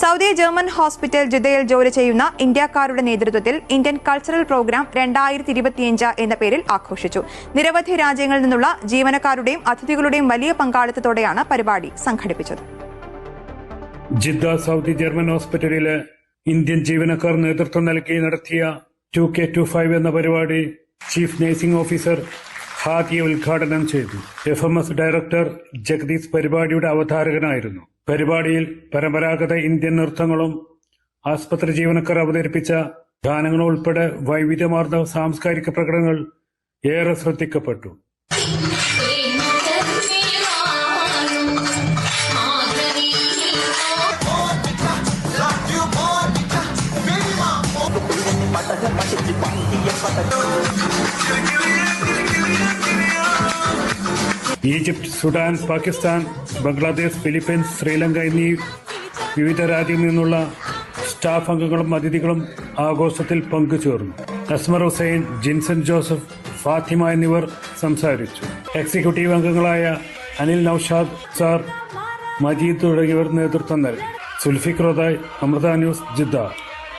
Saudi German hospital ജിദ്ദയിൽ ജോലി ചെയ്യുന്ന ഇന്ത്യക്കാരുടെ നേതൃത്വത്തിൽ ഇന്ത്യൻ കൾച്ചറൽ പ്രോഗ്രാം രണ്ടായിരത്തി ഇരുപത്തിയഞ്ച് എന്ന പേരിൽ ആഘോഷിച്ചു. നിരവധി രാജ്യങ്ങളിൽ നിന്നുള്ള ജീവനക്കാരുടെയും അതിഥികളുടെയും വലിയ പങ്കാളിത്തത്തോടെയാണ് പരിപാടി സംഘടിപ്പിച്ചത്. ജിദ്ദ സൗദി ജർമ്മൻ ഹോസ്പിറ്റലിൽ ഇന്ത്യൻ ജീവനക്കാർ നേതൃത്വം നൽകി നടത്തിയ ടു കെ ടു ഫൈവ് എന്ന പരിപാടി ചീഫ് നഴ്സിംഗ് ഓഫീസർ ഹാദി ഉദ്ഘാടനം ചെയ്തു. F M S director Jagadeesh പരിപാടിയുടെ അവതാരകനായിരുന്നു. പരിപാടിയിൽ പരമ്പരാഗത ഇന്ത്യൻ നൃത്തങ്ങളും ആസ്പത്രി ജീവനക്കാർ അവതരിപ്പിച്ച ഗാനങ്ങളും ഉൾപ്പെടെ വൈവിധ്യമാർന്ന സാംസ്കാരിക പ്രകടനങ്ങൾ ഏറെ ശ്രദ്ധിക്കപ്പെട്ടു. Egypt Sudan Pakistan Bangladesh Philippines Sri Lanka എന്നീ വിവിധ രാജ്യങ്ങളിൽ നിന്നുള്ള സ്റ്റാഫ് അംഗങ്ങളും അതിഥികളും ആഘോഷത്തിൽ പങ്കുചേർന്നു. അസ്മർ ഹുസൈൻ ജിൻസൺ ജോസഫ് ഫാത്തിമ എന്നിവർ സംസാരിച്ചു. എക്സിക്യൂട്ടീവ് അംഗങ്ങളായ അനിൽ നൌഷാദ് സാർ മജീദ് തുടങ്ങിയവർ നേതൃത്വം നൽകി. Sulfik റോദായ് Amrita news Jeddah.